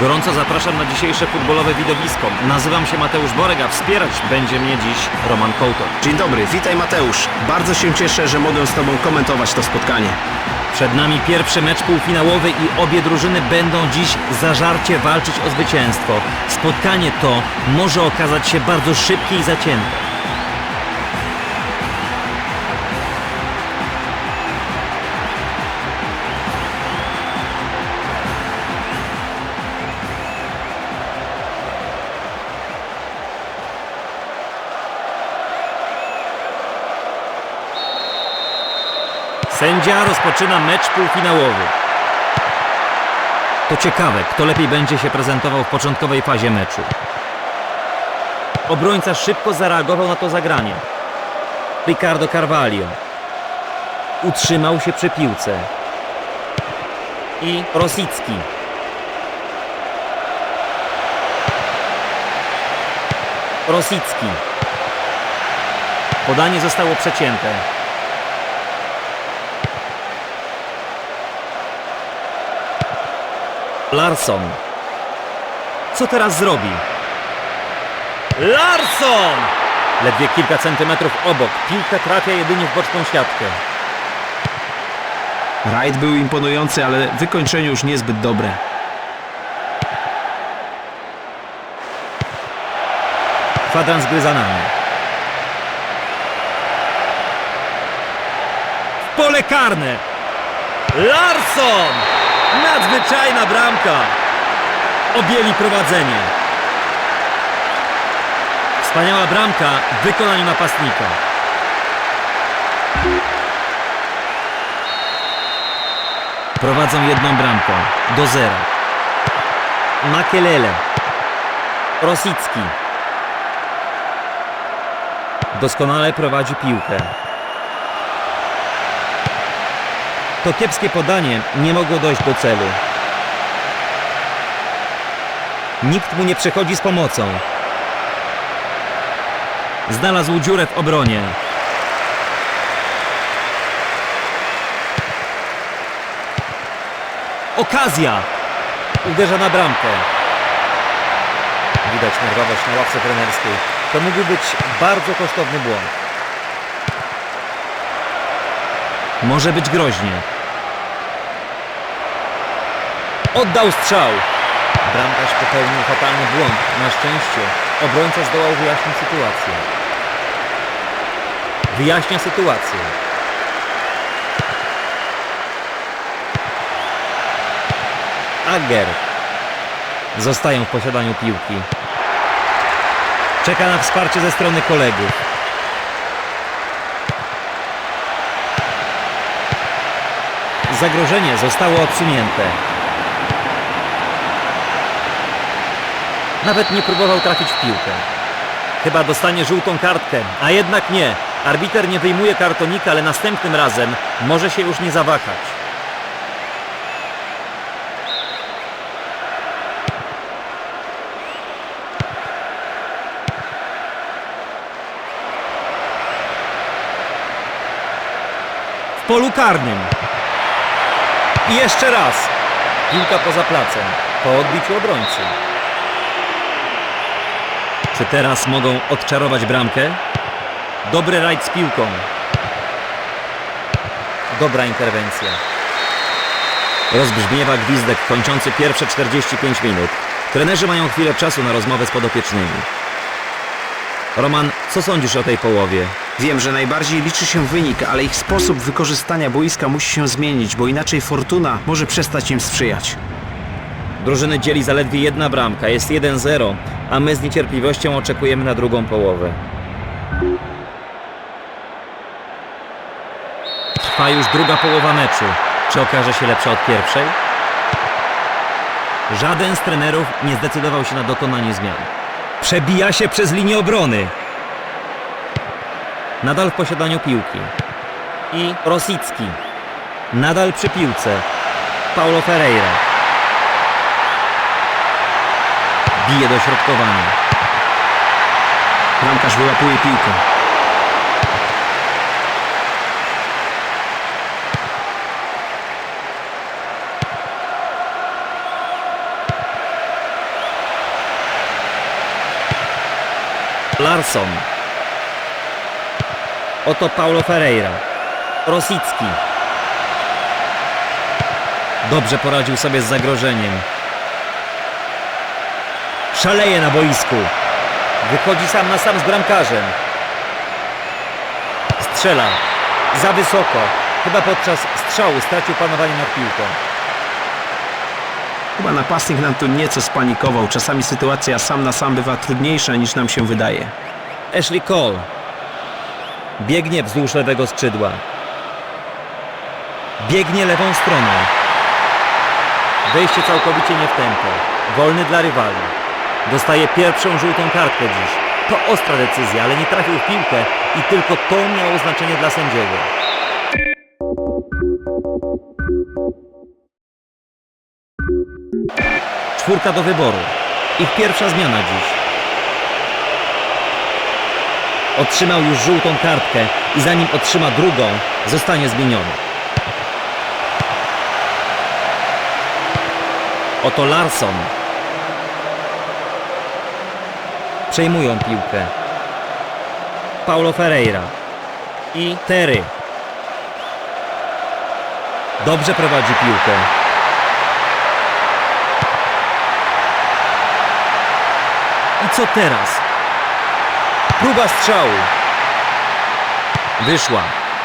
Gorąco zapraszam na dzisiejsze futbolowe widowisko. Nazywam się Mateusz Borek, a wspierać będzie mnie dziś Roman Kołtor. Dzień dobry, witaj Mateusz. Bardzo się cieszę, że mogę z Tobą komentować to spotkanie. Przed nami pierwszy mecz półfinałowy i obie drużyny będą dziś zażarcie walczyć o zwycięstwo. Spotkanie to może okazać się bardzo szybkie i zacięte. Sędzia rozpoczyna mecz półfinałowy. To ciekawe, kto lepiej będzie się prezentował w początkowej fazie meczu. Obrońca szybko zareagował na to zagranie. Ricardo Carvalho utrzymał się przy piłce. I Rosicki. Rosicki. Podanie zostało przecięte. Larson. Co teraz zrobi? Larson! Ledwie kilka centymetrów obok. Piłka trafia jedynie w boczną siatkę. Rajd był imponujący, ale wykończenie już niezbyt dobre. Kwadrans gry za nami. W pole karne. Larson! Nadzwyczajna bramka. Objęli prowadzenie. Wspaniała bramka w wykonaniu napastnika. Prowadzą jedną bramką. Do zera. Makelele. Rosicki. Doskonale prowadzi piłkę. To kiepskie podanie nie mogło dojść do celu. Nikt mu nie przychodzi z pomocą. Znalazł dziurę w obronie. Okazja! Uderza na bramkę. Widać nerwowość na ławce trenerskiej. To mógł być bardzo kosztowny błąd. Może być groźnie. Oddał strzał. Bramkarz popełnił fatalny błąd. Na szczęście obrońca zdołał wyjaśnić sytuację. Wyjaśnia sytuację. Ager zostają w posiadaniu piłki. Czeka na wsparcie ze strony kolegów. Zagrożenie zostało odsunięte. Nawet nie próbował trafić w piłkę. Chyba dostanie żółtą kartkę, a jednak nie. Arbiter nie wyjmuje kartonika, ale następnym razem może się już nie zawahać. w polu karnym. I jeszcze raz. Piłka poza placem. Po odbiciu obrońcy. Czy teraz mogą odczarować bramkę? Dobry rajd z piłką. Dobra interwencja. Rozbrzmiewa gwizdek kończący pierwsze 45 minut. Trenerzy mają chwilę czasu na rozmowę z podopiecznymi. Roman, co sądzisz o tej połowie? Wiem, że najbardziej liczy się wynik, ale ich sposób wykorzystania boiska musi się zmienić, bo inaczej fortuna może przestać im sprzyjać. Drużyny dzieli zaledwie jedna bramka, jest 1-0, a my z niecierpliwością oczekujemy na drugą połowę. Trwa już druga połowa meczu. Czy okaże się lepsza od pierwszej? Żaden z trenerów nie zdecydował się na dokonanie zmian. Przebija się przez linię obrony. Nadal w posiadaniu piłki. I Rosicki. Nadal przy piłce. Paulo Ferreira. Bije dośrodkowanie. Bramkarz wyłapuje piłkę. Larson. Oto Paulo Ferreira. Rosicki. Dobrze poradził sobie z zagrożeniem. Szaleje na boisku. Wychodzi sam na sam z bramkarzem. Strzela. Za wysoko. Chyba podczas strzału stracił panowanie nad piłką. Chyba napastnik nam tu nieco spanikował. Czasami sytuacja sam na sam bywa trudniejsza niż nam się wydaje. Ashley Cole. Biegnie wzdłuż lewego skrzydła. Biegnie lewą stroną. Wejście całkowicie nie w tempo. Wolny dla rywali. Dostaje pierwszą żółtą kartkę dziś. To ostra decyzja, ale nie trafił w piłkę i tylko to miało znaczenie dla sędziego. Czwórka do wyboru. Ich pierwsza zmiana dziś. Otrzymał już żółtą kartkę i zanim otrzyma drugą, zostanie zmieniony. Oto Larson. Przejmują piłkę. Paulo Ferreira i Terry. Dobrze prowadzi piłkę. I co teraz? Próba strzału. Wyszła.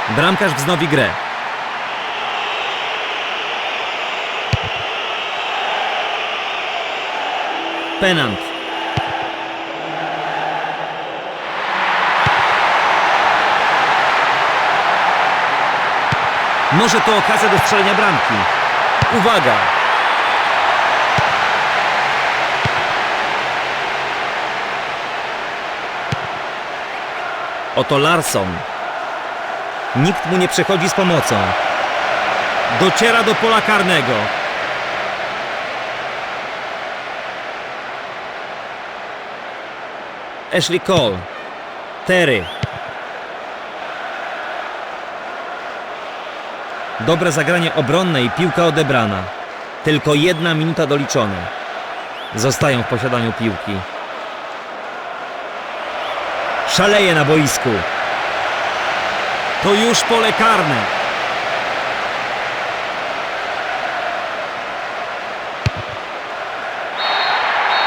Bramkarz wznowi grę. Penant. Może to okazja do strzelenia bramki. Uwaga! Oto Larson. Nikt mu nie przychodzi z pomocą. Dociera do pola karnego. Ashley Cole. Terry. Dobre zagranie obronne i piłka odebrana. Tylko jedna minuta doliczona. Zostają w posiadaniu piłki. Szaleje na boisku. To już pole karne.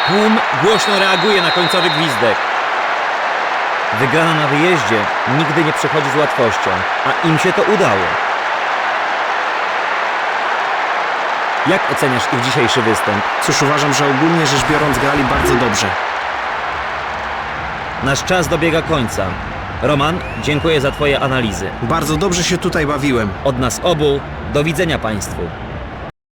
Tłum głośno reaguje na końcowy gwizdek. Wygrana na wyjeździe nigdy nie przychodzi z łatwością, a im się to udało. Jak oceniasz ich dzisiejszy występ? Cóż, uważam, że ogólnie rzecz biorąc grali bardzo dobrze. Nasz czas dobiega końca. Roman, dziękuję za Twoje analizy. Bardzo dobrze się tutaj bawiłem. Od nas obu, do widzenia Państwu.